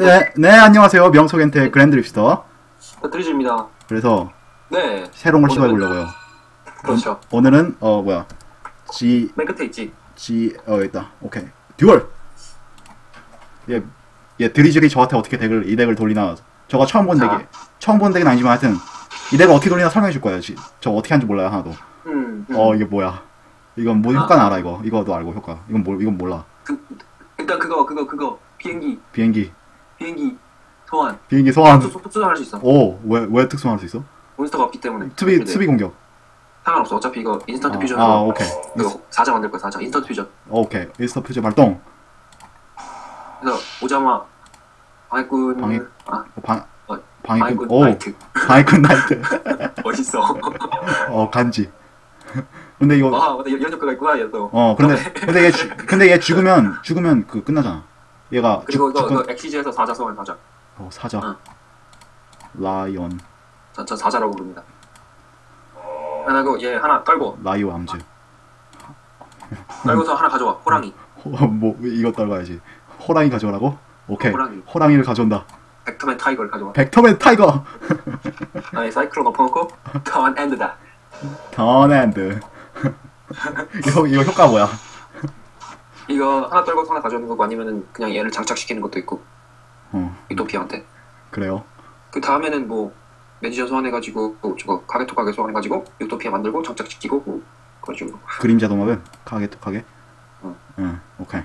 네, 네 안녕하세요. 명석엔테 그랜드립스터. 드리즈입니다. 그래서 네, 새로운 걸 시도해보려고요. 그렇죠. 오늘은 어 뭐야 G 맨 끝에 있지. G 어 있다. 오케이 듀얼. 얘, 얘 드리즐이 저한테 어떻게 덱을 이 덱을 돌리나 저가 처음 본 자. 덱이 처음 본 덱은 아니지만 하여튼 이 덱을 어떻게 돌리나 설명해 줄 거예요. 지- 저 어떻게 하는지 몰라요 하나도. 음, 음. 어 이게 뭐야? 이건 뭐 아. 효과는 알아 이거. 이거도 알고 효과. 이건 뭘 이건 몰라. 그, 일단 그거, 그거, 그거. 비행기, 비행기 비행기 소환. 비행기 소환. 속 속수할 수 있어. 오 왜 왜 특수할 수 있어? 몬스터가 없기 때문에. 근데 수비 공격. 상관없어. 어차피 이거 인스턴트 아, 퓨전으로. 아 오케이. 이거 사자 만들 거야, 사자. 인스턴트 퓨전. 오케이. 일스터 퓨즈 발동. 그래서 오자마 방해꾼. 방해- 아, 어, 방 어, 방해꾼. 오 나이트. 방해꾼 나이트. 멋있어. 어 간지. 근데 이거 아, 맞다. 효과가 있구나, 얘도. 어 근데 근데 얘 죽- 근데 얘 죽으면 죽으면 그 끝나잖아. 얘가 그리고 죽 이거, 엑시즈에서 사자 소환 사자. 어 사자. 응. 라이언 저, 저 사자라고 부릅니다. 하나고 얘 하나 떨고 라이오 암즈. 떨고서 하나 가져와. 호랑이. 호, 뭐 이거 떨궈야지. 호랑이 가져오라고? 오케이. 호랑이. 호랑이 를 가져온다. 벡터맨 타이거를 가져와. 벡터맨 타이거. 아니 사이클론 엎어놓고 턴 엔드다. 턴앤드. 이거 이거 효과 뭐야? 이거 하나 떨고 하나 가져오는 거고 아니면은 그냥 얘를 장착시키는 것도 있고 어 유토피아한테. 그래요. 그 다음에는 뭐 매니저 소환해가지고 뭐 저거 가게토 가게 소환해가지고 유토피아 만들고 장착시키고 뭐 그런 식으로. 그림자 도마뱀 가게 톡하게. 응. 응. 오케이.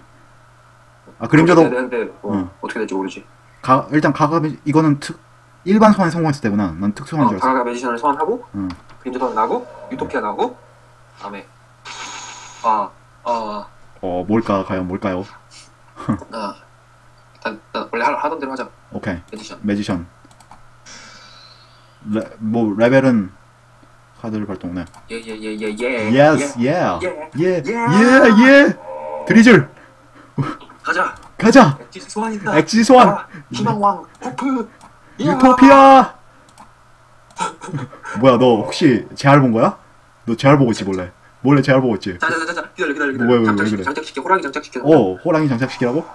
아 그림자도 그렇게 되는데 뭐 응. 어떻게 될지 모르지. 가 일단 가갑이 이거는 특 일반 소환에 성공했을 때구나. 난 특수한 어, 줄 알았어. 가가 매니션을 소환하고 응. 그림자 소환 나고 유토피아 나고 다음에 아 아, 어 뭘까 과연 뭘까요? 아 일단, 일단 원래 하, 하던 대로 하자 오케이. 매니션. 매지션. 레, 뭐 레벨은 카드를 발동 네. 예예예예 예. Yes, yeah, 예. 예, 예. 예, 예. 드리즐 가자. 가자. 엑지 소환이다. 엑지 소환. 아, 희망왕 호프. 유토피아. 뭐야 너 혹시 재활 본 거야? 너 재활 보고 있지 몰래? 몰래 재활 보고 있지? 자자자자 기다려 기다려 기다려. 왜, 왜, 장착시켜 그래? 장착시켜 호랑이 장착시켜. 오 호랑이 장착시키라고?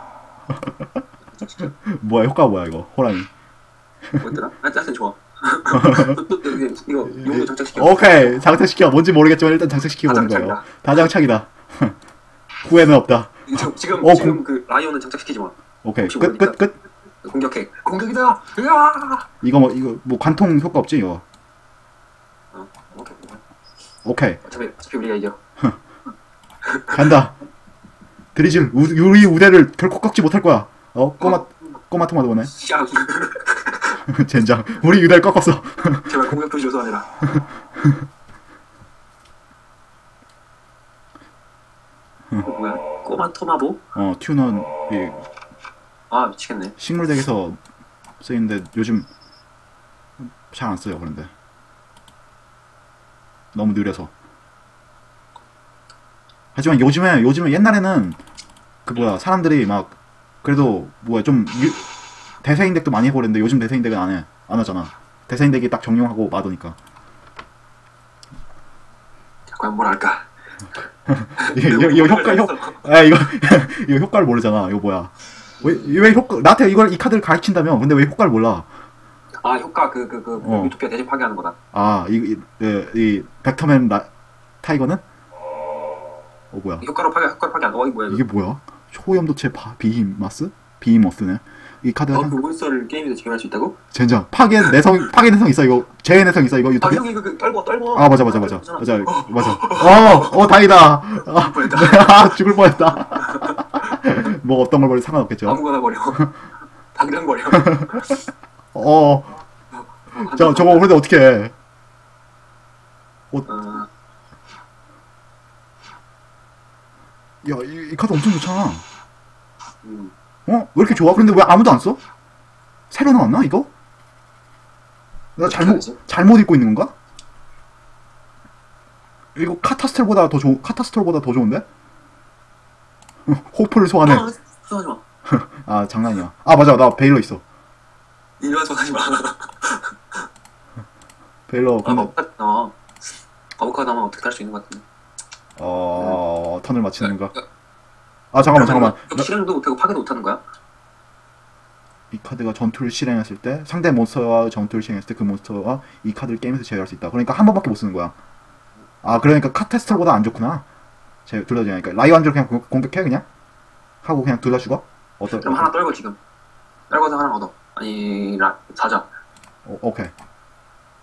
뭐야 효과 뭐야 이거 호랑이? 뭐였더라? 아 짜증 좋아. 또, 또, 또, 이거 용도 장착시켜. 오케이 장착시켜 뭔지 모르겠지만 일단 장착시키고 오는. 거예요. 다 장착이다. 후회는 없다. 지금 지금 어, 지금 그 라이온은 장착시키지 마. 오케이 끝끝 끝. 공격해. 공격이다. 으아. 이거 뭐 이거 뭐 관통 효과 없지 이거? 어, 오케이. 어차피 어차피 우리가 이겨. 간다. 드리즐 우, 우리 우대를 결코 꺾지 못할 거야. 어 꼬마 꼬마 토마토 보네. 샤. 젠장 우리 우대를 꺾었어. 제발 공격 도시 조선해라. 어, 뭐야? 토마보? 어 튜는 이아 미치겠네. 식물 덱에서 쓰이는데 요즘 잘 안 써요 그런데 너무 느려서. 하지만 요즘에 요즘에 옛날에는 그 뭐야 사람들이 막 그래도 뭐야 좀 유, 대세인 덱도 많이 해고 그랬는데 요즘 대세인 덱은 안 해. 안 하잖아. 대세인 덱이 딱 정용하고 마도니까. 뭘 할까? 이거, 이거, 이거 효과 효, 아 이거 이거 효과를 모르잖아. 이거 뭐야? 왜, 왜 효과 나한테 이걸 이 카드를 가르친다며? 근데 왜 효과를 몰라? 아 효과 그그 그 어. 유토피아 대신 파괴하는 거다. 아, 이, 이, 이, 이 벡터맨 라, 타이거는? 어, 뭐야? 효과로 파괴 효과로 파괴 안. 어 이거 뭐야? 이게 뭐야? 초염도체 바, 비히마스? 비히머스네. 이 카드가 어, 그 몬스터를 게임에서 지원할 수 있다고? 젠장 파괴 내성 파괴 내성 있어 이거 재해 내성 있어 이거 아 유튜브 형이 그, 그 떨고 떨고. 아 맞아 맞아 맞아 떨고잖아. 맞아 맞아 어어 다행이다 아. 아 죽을 뻔했다 뭐 어떤 걸 버리 상관없겠죠 아무거나 버려. 당장 버려. 어 저, 저거 근데 어떻게 해 어, 야, 이, 이 카드 엄청 좋잖아. 음. 어? 왜 이렇게 좋아? 그런데 왜 아무도 안 써? 새로 나왔나, 이거? 내가 잘못? 잘못 읽고 있는 건가? 이거 카타스텔보다 더 좋, 카타스텔보다 더 좋은데? 호프를 소환해. 아. 아, 장난이야. 아, 맞아. 나 베일러 있어. 일반 소하지 마. 아, 근데, 아보카도 나와. 아보카도 나면 어떻게 할 수 있는 것 같은데. 어, 턴을 맞히는가? 아, 잠깐만, 잠깐만. 너 실행도 못하고 파괴도 못하는 거야? 이 카드가 전투를 실행했을 때 상대 몬스터와 전투를 실행했을 때 그 몬스터와 이 카드를 게임에서 제외할 수 있다. 그러니까 한 번밖에 못 쓰는 거야. 아 그러니까 카테스트로보다 안 좋구나. 제 둘러지니까 라이완즈로 그냥 공- 공격해 그냥 하고 그냥 둘러 죽어. 어떤? 그럼 하나 떨고 지금. 떨고서 하나 얻어. 아니, 라, 사자. 어, 오케이.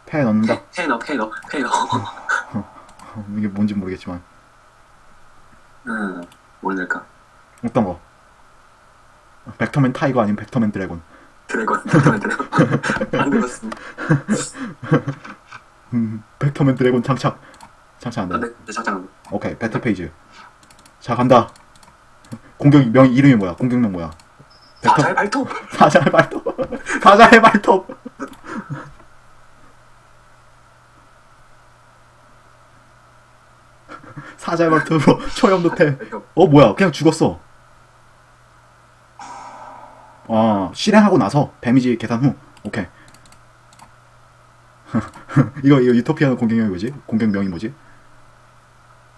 패 넣는다. 페 넣어, 페 넣어, 페 넣어. 어, 이게 뭔지 모르겠지만 음, 뭘 넣을까? 어떤 거? 벡터맨 타이거 아니면 벡터맨 드래곤. 드래곤, 드래곤, 드래곤. 안 들었음. 음, 벡터맨 드래곤 장착. 장착한다. 안 돼, 내 잠깐. 오케이 배틀 페이지. 자 간다. 공격 명 이름이 뭐야? 공격명 뭐야? 사자의 발톱! 사자의 발톱. 사자의 발톱. 사자의 발톱으로 초염도태. 발톱. 어 뭐야? 그냥 죽었어. 아 실행하고 나서 데미지 계산 후. 오케이. 이거 이거 유토피아는 공격명이 뭐지? 공격명이 뭐지?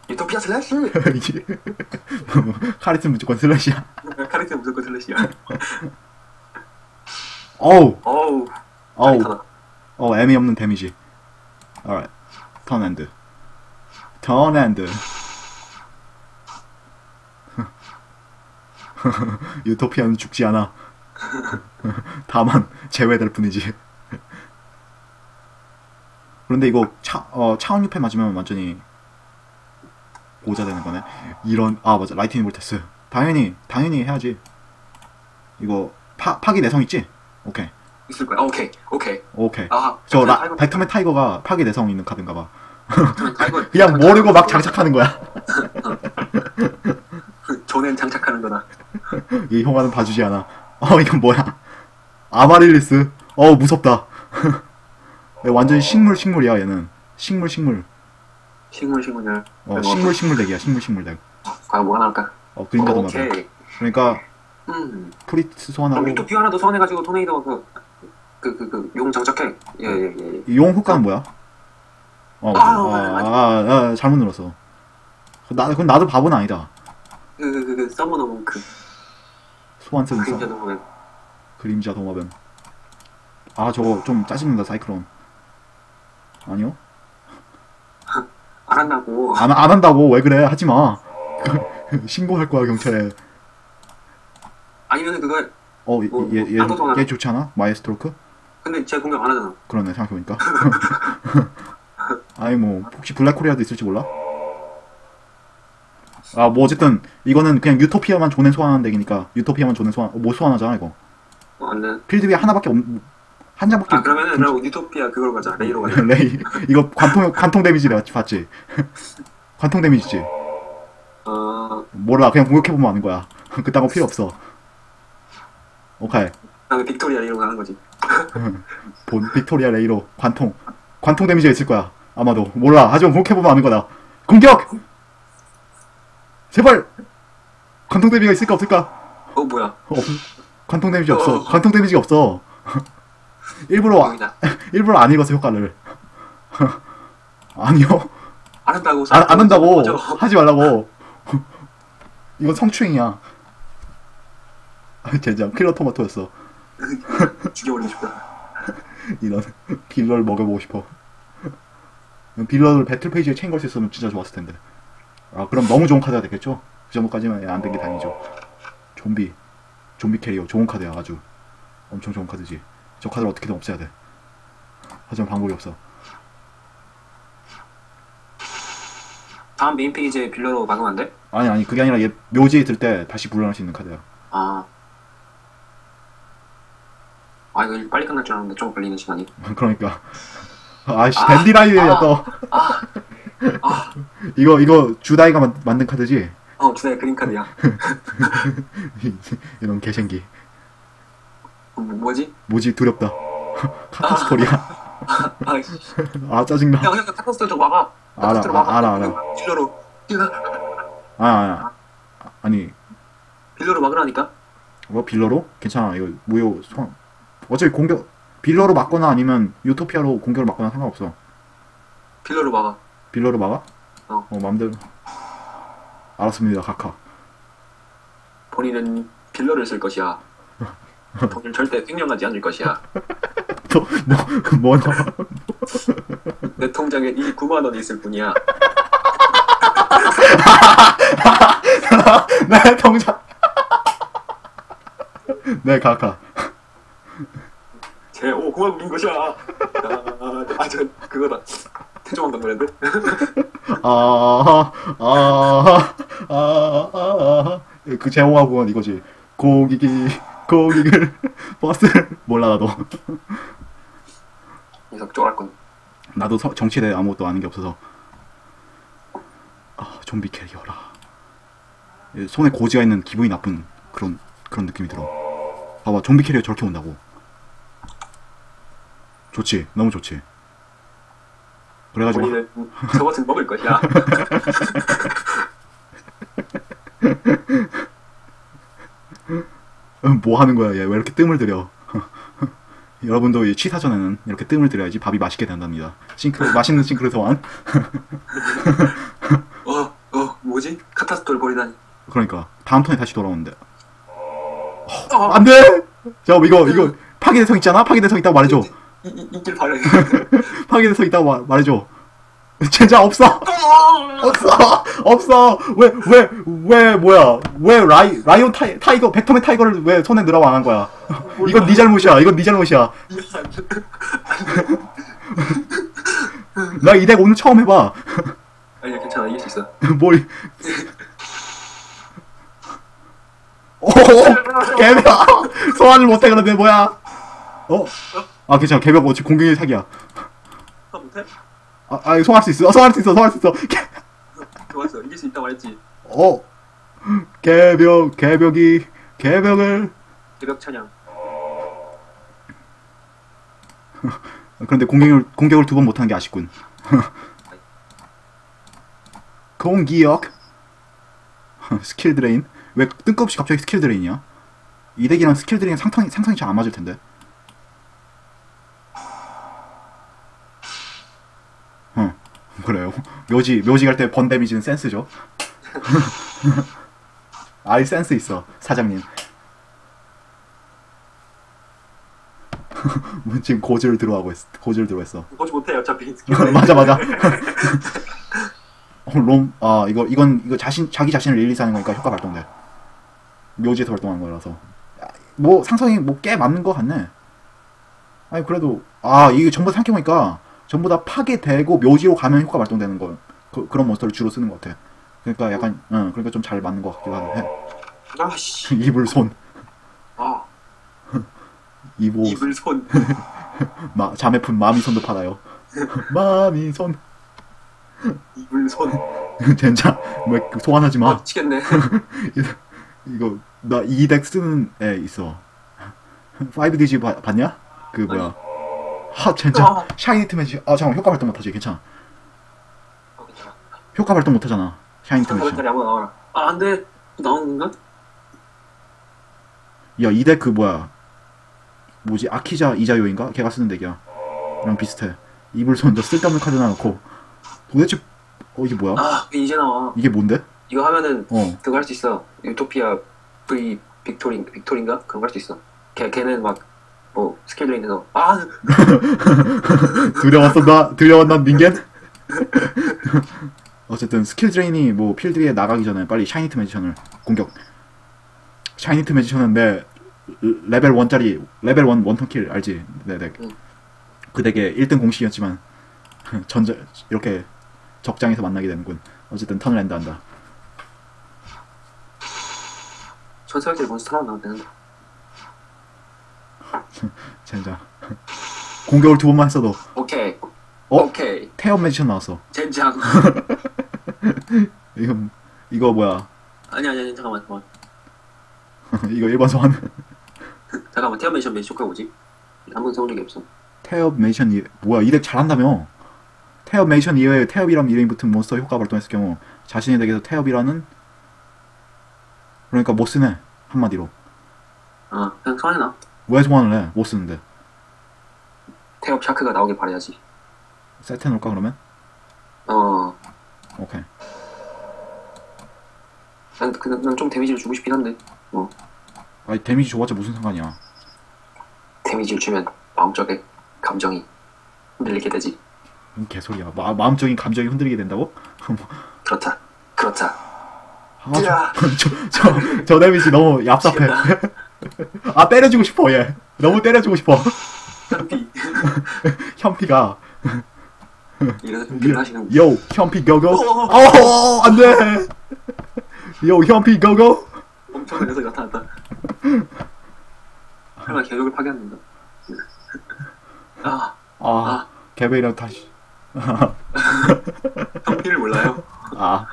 유토피아 슬래시! 이게 카리스는 무조건 슬래시야. 카리스 무조건 슬래시야. 어우 어우, 어우. 어 애미 없는 데미지. alright 턴 엔드. 턴 엔드. 유토피아는 죽지 않아. 다만 제외될 뿐이지. 그런데 이거 차, 어, 차원 유패 맞으면 완전히 고자 되는 거네. 이런 아 맞아 라이트닝 볼테스. 당연히 당연히 해야지. 이거 파 파기 내성 있지? 오케이 있을 거야. 어, 오케이, 오케이. 오케이. 아, 저 라, 타이거- 벡터맨 타이거가 파기 내성 있는 카드인가 봐. 타이거- 그냥 모르고 막 장착하는 거야. 존엔 장착하는 거다. 이 형아는 봐주지 않아. 어 이건 뭐야? 아마릴리스. 어 무섭다. 완전히 식물 식물이야 얘는. 식물 식물. 식물, 식물들. 어 식물 식물 덱이야 식물 식물 덱. 과연 뭐가 나올까? 어 그림자 도마뱀. 오케이. 그러니까 음. 프리트 소환하고 유토피아 하나 더 소환해가지고 토네이도 그, 그, 그, 그, 용 장착해. 예, 예, 예. 이용 효과는 뭐야? 어, 아, 아, 맞아, 맞아. 아, 아, 잘못 눌렀어. 나, 그건 나도 바보는 아니다. 그, 그, 그, 그, 서머너 몽크. 소환 센서. 그림자 보면. 그림자 도마뱀. 아, 저거 좀 짜증난다, 사이클론. 아니요? 알았나고. 안, 안 한다고, 왜 그래? 하지 마. 신고할 거야, 경찰에. 아니면은 그걸, 어, 뭐, 얘, 얘, 더얘 좋지 않아? 마이스트로크? 근데 제가 공격 안 하잖아. 그러네, 생각해보니까. 아니, 뭐, 혹시 블랙코리아도 있을지 몰라? 아, 뭐, 어쨌든, 이거는 그냥 유토피아만 존에 소환하는 덱이니까, 유토피아만 존에 소환, 어, 못 소환하잖아, 이거. 어, 안 돼. 필드 위에 하나밖에 없, 한 장밖에 아, 그러면은, 그럼 유토피아 그걸로 가자. 레이로 가자. 레이 이거 관통 관통 데미지 봤지? 봤지? 관통 데미지지? 어, 몰라 그냥 공격해 보면 아는 거야. 그딴 거 필요 없어. 오케이. 나는 빅토리아 레이로 가는 거지. 본 빅토리아 레이로 관통. 관통 데미지가 있을 거야 아마도. 몰라. 하지만 공격해 보면 아는 거다. 공격! 제발! 관통 데미지가 있을까 없을까? 어, 뭐야. 없 관통 데미지 없어. 어. 관통 데미지가 없어 일부러 여기다. 일부러 안 읽었어 효과를. 아니요. 안 한다고. 안, 안 한다고. 하지 말라고. 이건 성추행이야. 아, 젠장 킬러 토마토였어. 죽여버리고 싶다. 이런 빌러를 먹여보고 싶어. 빌러를 배틀 페이지에 체인 걸 수 있으면 진짜 좋았을 텐데. 아 그럼 너무 좋은 카드가 됐겠죠? 그 정도까지만 안 된 게 다행이죠. 좀비. 좀비 캐리어. 좋은 카드야 아주. 엄청 좋은 카드지 저 카드를 어떻게든 없애야 돼 하지만 방법이 없어 다음 메인 페이지에 빌려로 막으면 안 돼? 아니 아니 그게 아니라 얘 묘지에 있을 때 다시 불러낼 수 있는 카드야 아. 아, 이거 빨리 끝날 줄 알았는데 좀 걸리는 시간이. 그러니까 아이씨 아, 댄디라이드야 아. 또 아, 아. 이거 이거 주다이가 만, 만든 카드지 어, 주사의 그린 카드야. 이런 개생기 어, 뭐- 뭐지? 뭐지? 두렵다. 카타스토리야? 아, 씨. 아 짜증나. 형, 형, 타코스터 좀 와봐. 알아, 아, 알아, 알아. 빌려- 아, 아, 아. 아니. 빌려로 막으라니까? 뭐 빌러로? 괜찮아. 이거 무효 소환 어차피 공격 빌러로 막거나 아니면 유토피아로 공격을 막거나 상관없어. 빌려로 막아. 빌러로 막아? 어. 어 맘대로. 알았습니다 카카. 본인은 빌려를 쓸 것이야. 돈을 절대 횡령하지 않을 것이야. 또, 뭐, 뭐냐? 내 통장에 29만 원이 있을 뿐이야. 네, 통장. 네, 가가. 제 5 공화국인 것이야. 아, 아, 저 그거다. 태종왕건 노래인데? 아, 아, 아, 아, 아. 그 제공하고는 이거지. 고기기, 고기를, 버스를. 몰라, 나도. 녀석 쫄았군. 나도 서- 정치에 대해 아무것도 아는 게 없어서. 아, 좀비 캐리어라. 이 손에 고지가 있는 기분이 나쁜 그런, 그런 느낌이 들어. 봐봐, 좀비 캐리어 저렇게 온다고. 좋지. 너무 좋지. 그래가지고. 우리는 저것은 먹을 것이야. 음, 뭐 하는 거야, 얘. 왜 이렇게 뜸을 들여. 여러분도 이 취사 전에는 이렇게 뜸을 들여야지 밥이 맛있게 된답니다. 싱크, 맛있는 싱크를 소환. 어, 어, 뭐지? 카타스토를 버리다니. 그러니까, 다음 턴에 다시 돌아오는데. 어, 안 돼! 자, 이거, 이거, 파괴대성 있잖아? 파괴대성 있다고 말해줘. 이, 이, 인기를 발휘. 파괴대성 있다고 말, 말해줘. 젠장 없어! 없어! 없어! 왜, 왜, 왜, 뭐야. 왜 라이, 라이온 타이, 타이거, 벡터맨 타이거를 왜 손에 넣으라고 안 한 거야? 이건 네 잘못이야. 이건 네 잘못이야. 나 이 덱 오늘 처음 해봐. 아니야, 괜찮아. 이길 수 있어. 뭘. 오! 개벽! 소환을 못해, 그런데 뭐야? 어? 아, 괜찮아. 개벽 어차피 공격이 사기야. 아, 못해? 아, 아, 소환할 수 있어. 소환할 수 있어. 소환할 수 있어. 개, 좋았어. 이길 수 있다고 말했지. 어. 개벽, 개벽이, 개벽을. 개벽 찬양. 그런데 공격을, 공격을 두 번 못하는 게 아쉽군. 공기역. 스킬 드레인. 왜 뜬금없이 갑자기 스킬 드레인이야? 이 덱이랑 스킬 드레인 상상이, 상상이 잘 안 맞을 텐데. 그래요. 묘지, 묘지 갈 때 번 데미지는 센스죠. 아이 센스 있어, 사장님. 뭐 지금 고지를 들어하고 있, 고지를 들어했어. 보지 못해, 어차피. 맞아 맞아. 어, 롬, 아 이거 이건 이거 자신 자기 자신을 릴리스하는 거니까 효과 발동돼. 묘지에서 발동하는 거라서. 아, 뭐 상성이 뭐 꽤 맞는 것 같네. 아니 그래도 아 이게 전부 다 생각해보니까 전부 다 파괴되고 묘지로 가면 효과 발동되는 거 그, 그런 몬스터를 주로 쓰는 것 같아. 그러니까 약간 응 그러니까 좀 잘 맞는 것 같기도 해. 아씨. 이불 손 아, 이보 입을 손. 마, 자매품 마미 손도 팔아요. 마미 손 입을 손. 젠장 왜 소환하지 마. 아, 미치겠네. 이거 나 이 덱 쓰는 애 있어. 5DG 봐- 봤냐? 그 뭐야? 하 진짜 아. 샤이니 트 매지. 아 잠깐 효과 발동 못하지 괜찮아. 어. 효과 발동 못하잖아. 샤이니 트 매지. 자리 아무나 나와라. 아, 안 돼. 또 나오는 건가? 야이 덱그 뭐야? 뭐지 아키자 이자요인가? 걔가 쓰는 덱이야. 이랑 비슷해. 이불 손 저 쓸데없는 카드 하나 넣고 도대체 어 이게 뭐야? 아, 이제 나와. 이게 뭔데? 이거 하면은 어 그거 할 수 있어. 유토피아 V 빅토린 빅토린가? 그거 할 수 있어. 걔 걔는 막 뭐 스킬도 있는서 아, 두려웠어 나 두려웠나 닌겐? 어쨌든 스킬 드레인이 뭐 필드 위에 나가기 전에 빨리 샤이니트 매지션을 공격 샤이니트 매지션은 내 레벨 1짜리 레벨 1 원턴 킬 알지? 네, 네. 응. 그 덱의 1등 공식이었지만 전자 이렇게 적장에서 만나게 되는군 어쨌든 턴을 엔드한다 전설들 몬스터 하나 나오면 되는데. 젠장 공격을 두 번만 했어도 오케이. 어? 오케이. 태업 매지션 나왔어 젠장. 이거 이거 뭐야 아니 아니 아니 잠깐만 잠깐만. 이거 일반 소환 잠깐만 태어메이션 메시 효과 뭐지? 한번 써본 적이 없어. 메이션 이 뭐야 이덱 잘한다며 태엽 메이션 이외에 태엽이란 이름이 붙은 몬스터 효과 발동했을 경우 자신의 덱에서 태엽이라는 그러니까 못 쓰네 한마디로 아 그냥 소환해놔. 왜 소환을 해? 못 쓰는데 태엽 샤크가 나오길 바라야지. 세트 해놓을까 그러면? 어. 오케이 난 그냥 난좀 데미지를 주고 싶긴 한데. 뭐 아니 데미지 줘봤자 무슨 상관이야 데미지를 주면 마음적인 감정이 흔들리게 되지. 뭔 개소리야. 마, 마음적인 감정이 흔들리게 된다고? 그렇다. 그렇다. 아, 저, 야. 저, 저, 저 데미지 너무 얍삽해. 아, 때려주고 싶어, 얘. 너무 때려주고 싶어. 현피. 현피가. 이래서 현피를 하시는. 요, 현피 고고. 어. 어, 안 돼. 요, 현피 고고. 엄청난 녀석이 나타났다. 설마 계획을 파괴한다. 아, 아, 개베이랑 다시. 현피를 몰라요? 아,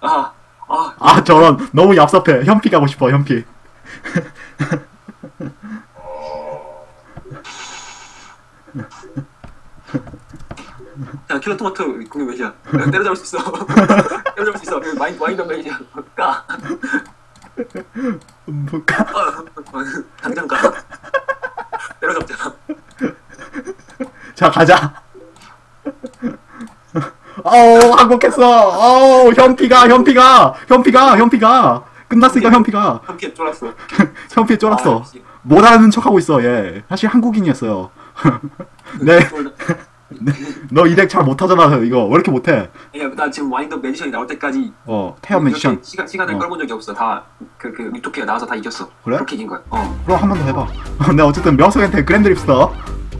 아, 아, 아, 저런. 너무 얍삽해. 현피 가고 싶어, 현피. 야, 킬러 토마토 공격 몇이야? 때려잡을 수 있어. 때려잡을 수 있어. 그 마인, 마인드 맥이야. 까. 뭐까? 어, 당장 까. 때려잡잖아. 자, 가자. 어우, 한국했어. 어우, 현피가, 현피가, 현피가, 현피가. 끝났으니까 현피가. 현피에 쫄았어. 현피에 쫄았어. 아, 씨. 못하는 척 하고 있어, 얘. 사실 한국인이었어요. 네, 쫄다. 너이덱 잘 못하잖아, 이거. 왜 이렇게 못해? 야, 나 지금 와인드 매지션이 나올 때까지 어, 태연 매지션. 시간, 시간을 어. 끌어본 적이 없어. 다, 그, 그, 유토피아 나와서 다 이겼어. 그래? 그렇게 이긴 거야. 어. 그럼 한 번 더 해봐. 네, 어쨌든 명석한테 그랜드 립스터.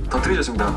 더 틀어졌습니다.